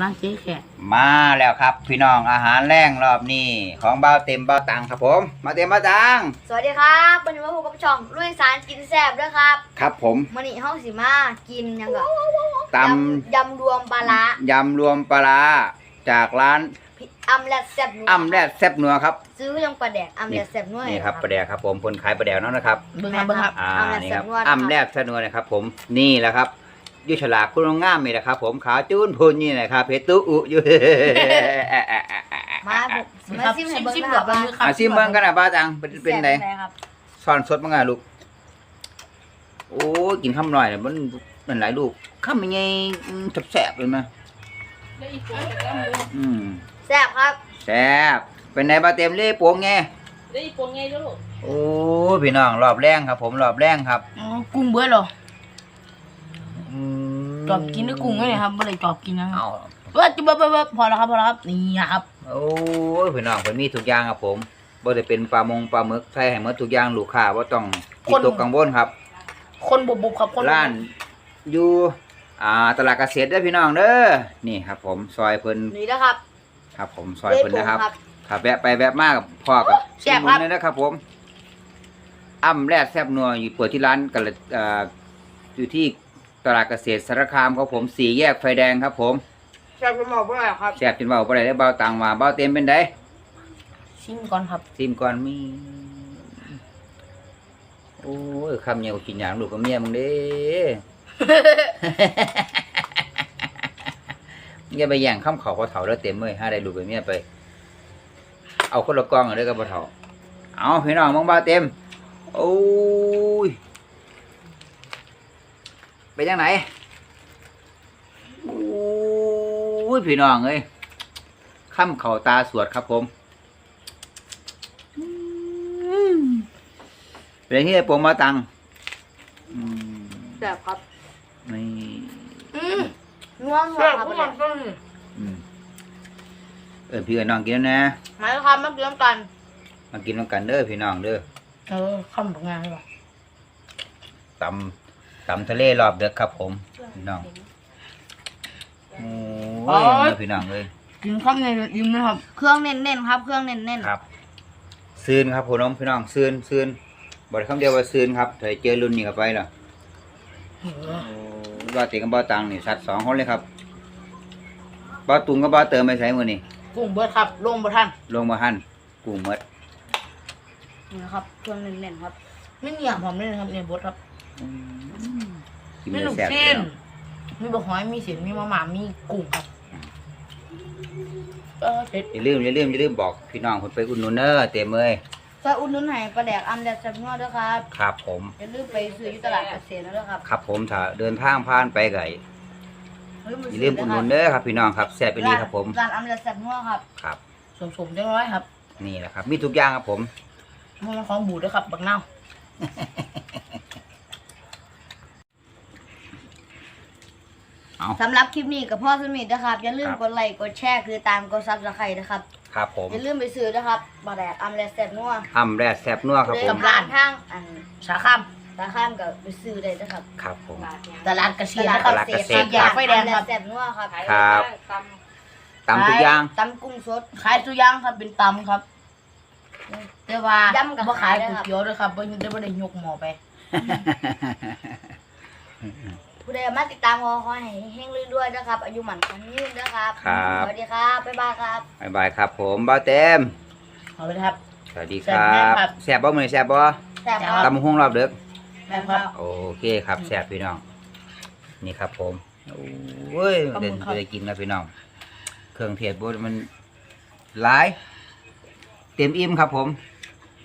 ร้านเจ๊แขกมาแล้วครับ พี่น้องอาหารแรงรอบนี้ ของเบ้าเต็มเบ้าตังครับผม มาเต็มเบ้าตังสวัสดีครับวันนี้มาพบกับช่องลุยสารกินแซ่บด้วยครับครับผมมันนี่ห้องสีมากินหยังก็ตยำยำรวมปลาร้า ยำรวมปลาร้าจากร้านพี่อัมแลดแซ่บนัวอ้ำแรดแซ่บนัวครับ ซื้อยังปลาแดกอัมแลดแซ่บนัวนี่ครับปลาแดกครับผมคนขายปลาแดกเนาะนะครับเบิ้งครับเบิ้งครับอ่าอัมแลดนี่แซ่ครับบนัวนะอ้ำแรดแซ่บนัวนะครับผมนี่แหละครับ อยุชลาคุณงามนี่แหละครับ ผมขาวจูนพูนนี่นะครับเพชรตุอุอยู่ มาผมมาซิมให้เบิ้งซิมนะๆครับเบิ้ว่างมือครับอาซิมเบิ่งกันนะบ้าตังเป็นเป็นไงแซ่บครับซ่อนสดมั้งไงลูก โอ้ยกินคำหน่อยเนี่ยมันมันหลายลูกคำยังไงแสบๆเลยมั้ยอืมแซ่บครับแซ่บเป็นไงบ้าเต็มเล่โป่งไงได้อีกปวงไงลูกโอ้ยพี่น้องรอบแรงครับ ผมรอบแรงครับอ๋อกุ้งเบิ้ลเหรออืม จอบกินด้วยกุ้งไงเนี่ยครับไม่ได้จอบกินนะครับเอาเบิ้ลเบิ้ลเบิ้ลเบิ้ลพอแล้วครับพอแล้วครับนี่ครับโอ้ยพี่น้องเพิ่นมีทุกอย่างครับผมบ่ได้เป็นปลามงปลาหมึกใส่ให้หมดทุกอย่างลูกค้าบ่ต้องคิดตกกังวลครับ คนบุบบุบครับคนบุบๆร้านอยู่อ่าตลาดเกษตรเด้อพี่น้องเด้อนี่ครับ ผมซอยเพิ่นนี่นะครับ ครับ ผมซอยเพิ่นนะครับครับครับแวะไปแวะมากับพ่อกับแซ่บมุครับนเลยนะครับผมอ้ำแรดแซ่บนัวอยู่เปิดที่ร้านกันเอ่ออยู่ที่ ตลาดเกษตรสารคามครับผมสี่แยกไฟแดงครับผมแซ่บเป็นหมอเพื่อครับแซ่บจนเบาบ่ได้ได้เบาตังมาเบาเต็มเป็นไดชิมก่อนครับซิมก่อนมีโอ้ยคำเหนียวกินอย่างลูกกับเมียมึงเด้ อย่าไปแย่งข้ามเขาพอเถาแล้วเต็มเลยห้าได้ลูกกับเมียไป เอาคนละกล้องเอาเด้อกับพอเถาเอาพี่น้องมึงบ้าเต็มโอ้ย ไปยังไหนโอ้ยพี่น้องเอ้ยข้ามเขาตาสวดครับผมเป็นที่ผมมาตังอืมแซ่บครับนี่อืมนัวนัวแซ่บครับผู้ปลามัแดนกต้นอืมเออพี่กับน้องกินแล้วนะมาแล้วครับมากินน้ำกันมากินน้ำกันเด้อพี่น้องเด้อเออข้ามผลงานดีกว่าตำ ตำทะเลรอบเด็กครับผมพี่น้องโอ้ยพี่น้องเลยกินข้ามในยิ้มนะครับ เครื่องเน้นๆครับ เครื่องเน้นครับซืนครับผมน้องพี่น้องซืนซืนบอกได้คำเดียวว่าซืนครับถ้าเจอรุ่นนี้เข้าไปล่ะว่าติกับบ้าตังนี่สัตว์สองคนเลยครับบ้าตุงกับบ้าเติมไปใช้มือนี่กุ้งเบิ้ลครับ ลงบ่ทันลงมาหั่นกูหมดๆนี่นะครับเครื่องเน้นๆครับไม่เหนียวผมเลยนะครับเนี่ยบดครับ กินมีได้ลูกแซ่บชิ้นเนาะมีบะหอย มีเสียนมีมะหม่ามีกุ้งครับเออเผ็ดอย่าลืมอย่าลืมอย่าลืมบอกพี่น้องคนไปอุ่นนุนเนอร์เต็มเลยซอยอุ่นนุ่นให้ปลาแดกอัมแลดแซ่บนัวด้วยครับครับผม อย่าลืมไปซื้ออยู่ตลาดเกษตรแล้วครับครับผมถ้าเดินทางผ่านไปไกอย่าลืมอุ่นนุนเด้อครับพี่น้องครับแซ่บไปดีครับผมร้านอัมแลดแซ่บนัวครับครับ สมๆจังร้อยครับนี่แหละครับ มีทุกอย่างครับผมมันของบูดด้วยครับบักเน่า เอาสำหรับคลิปนี้กับพ่อสมิธนะครับ อย่าลืมกดไลค์กดแชร์คือตามกดซับสไครต์นะครับ ครับผมอย่าลืมไปซื้อนะครับปลาแดกอัมแลดแซ่บนัวทำแร่แซ่บนัวครับผเดิมนผ่านทางอันสาข้ามตาข้ามกับไปซื้อได้นะครับครับผม ตลาดเกษตตรลาดนะครับเกษตรตลาดเกษตรอยากไฟแดงครับ อัมแลแซ่บนัวครับครับ ตำทุกอย่าง ตำกุ้งสด ขายตัวอย่างครับเป็นตำครับ แต่ว่ายำกับบ่ขายขายได้ก๋วยครับ เตี๋ยวด้วยครับบ่ได้บ่ได้ยกหม้อไป ผู้ใดมาติดตามขอขอให้เฮงๆรวยๆนะครับ อายุหมันคนยืนนะครับ ครับ สวัสดีครับ บ๊ายบายครับ บ๊ายบายครับ ผมบ้าวเต็ม ขอไปนะครับ สวัสดีคแซ่รับแน่บครับแซ่บบ่มื้อนี้แซ่บบ่แซ่บคครัรับตำหุ้งรอบเด็กแม่ครับ โอเคครับแซ่บพี่น้อง นี่ครับ ผมโอ้ยขอบเดิคุนณครับไปกินนะพี่น้อง เครื่องเทศบดมันหลาย เต็มอิ่มครับ ผม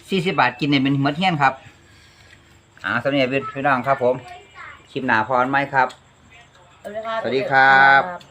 สี่สิบบาทกินเนี่ยเป็นหมดเฮี้ยนครับอ่าสวัสดีพี่น้องครับ ผม คลิปหนาพรไหมครับ สวัสดีครับ สวัสดีครับ